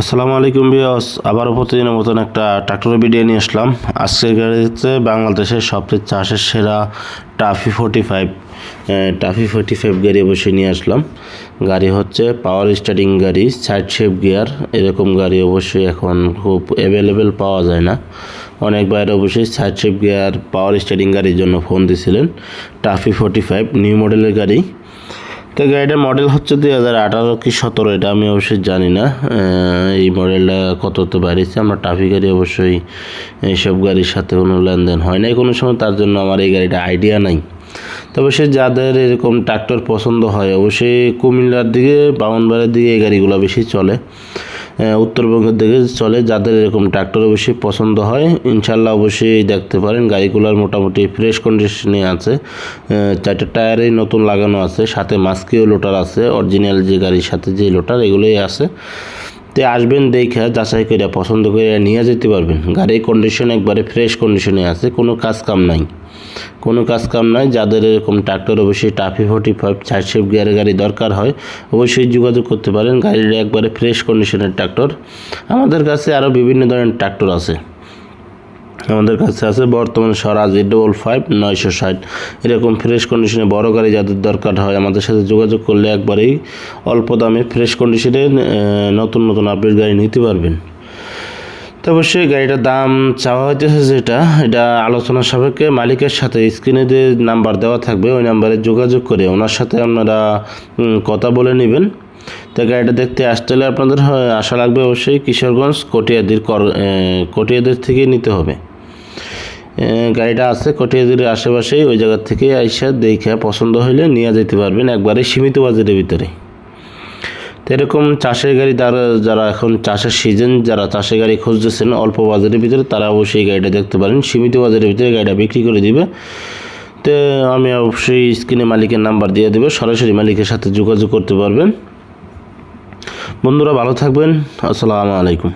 আসসালামু আলাইকুম বিয়স আবারও প্রতিদিনের মতন একটা ট্রাক্টরের ভিডিও নিয়ে আসলাম। আজকের গাড়ি হচ্ছে বাংলাদেশের সবচেয়ে চাষের সেরা TAFE forty five TAFE forty five গাড়ি অবশ্যই নিয়ে আসলাম। গাড়ি হচ্ছে পাওয়ার স্টার্টিং গাড়ি সাইড শেপ গিয়ার এরকম গাড়ি অবশ্যই এখন খুব অ্যাভেলেবেল পাওয়া যায় না। অনেক বাইরে অবশ্যই side shape gear power starting গাড়ির জন্য ফোন দিয়েছিলেন টাফি ফোর্টি ফাইভ নিউ মডেলের গাড়ি। তো গাড়িটার মডেল হচ্ছে দুই হাজার আঠারো কি সতেরো, এটা আমি অবশ্যই জানি না। এই মডেলটা কত তো বাড়িয়েছে আমরা ট্রাফিক গাড়ি অবশ্যই এইসব গাড়ির সাথে কোনো লেনদেন হয় নাই কোনো সময়, তার জন্য আমার এই গাড়িটা আইডিয়া নাই। তবে সে যাদের এরকম ট্রাক্টর পছন্দ হয়, অবশ্যই কুমিল্লার দিকে বামনবাড়ির দিকে এই গাড়িগুলো বেশি চলে। উত্তরবঙ্গের দিকে চলে, যাদের এরকম ট্রাক্টর অবশ্যই পছন্দ হয়, ইনশাল্লাহ অবশ্যই দেখতে পারেন। গাড়িগুলোর মোটামুটি ফ্রেশ কন্ডিশনে আছে। চারটে টায়ারেই নতুন লাগানো আছে, সাথে মাস্কিও লোটার আছে অরিজিনাল যে গাড়ির সাথে যে লোটার এগুলোই আছে। তো আসবেন, দেখে যাচাই করে পছন্দ করে নিয়ে যেতে পারবেন। গাড়ির কন্ডিশন একবারে ফ্রেশ কন্ডিশনে আছে, কোনো কাজ কাম নাই। কোনো কাজ কাম নাই, যাদের এরকম ট্রাক্টর অবশ্যই টাফি ফোর্টি ফাইভ চার গিয়ারের গাড়ি দরকার হয়, অবশ্যই যোগাযোগ করতে পারেন। গাড়িটা একবারে ফ্রেশ কন্ডিশনের ট্রাক্টর আমাদের কাছে আরও বিভিন্ন ধরনের ট্রাক্টর আছে। আমাদের কাছে আছে বর্তমানে স্বরাজ ডবল ফাইভ নয়শো ষাট। এরকম ফ্রেশ কন্ডিশনে বড় গাড়ি যাদের দরকার হয় আমাদের সাথে যোগাযোগ করলে একবারেই অল্প দামে ফ্রেশ কন্ডিশনে নতুন নতুন আপডেট গাড়ি নিতে পারবেন। তো অবশ্যই গাড়িটার দাম চাওয়া হইতেছে যেটা, এটা আলোচনা সাপেক্ষে মালিকের সাথে স্ক্রিনে যে নাম্বার দেওয়া থাকবে, ওই নাম্বারে যোগাযোগ করে ওনার সাথে আপনারা কথা বলে নেবেন। তো গাড়িটা দেখতে আসতে হলে আপনাদের, আশা লাগবে অবশ্যই কিশোরগঞ্জ, কটিয়াদির কর কটিয়াদির থেকে নিতে হবে। গাড়িটা আছে কটিয়াদির আশেপাশেই, ওই জায়গার থেকে আইসা দেখে পছন্দ হইলে নিয়ে যেতে পারবেন একবারে সীমিত বাজেটের ভিতরে। তো এরকম চাষের গাড়ি যারা যারা এখন চাষের সিজন যারা চাষের গাড়ি খুঁজতেছেন, অল্প বাজারের ভিতরে তারা অবশ্যই গাড়িটা দেখতে পারেন। সীমিত বাজারের ভিতরে গাড়িটা বিক্রি করে দিবে। তো আমি অবশ্যই স্ক্রিনে মালিকের নাম্বার দিয়ে দেবো, সরাসরি মালিকের সাথে যোগাযোগ করতে পারবেন। বন্ধুরা ভালো থাকবেন। আসসালামু আলাইকুম।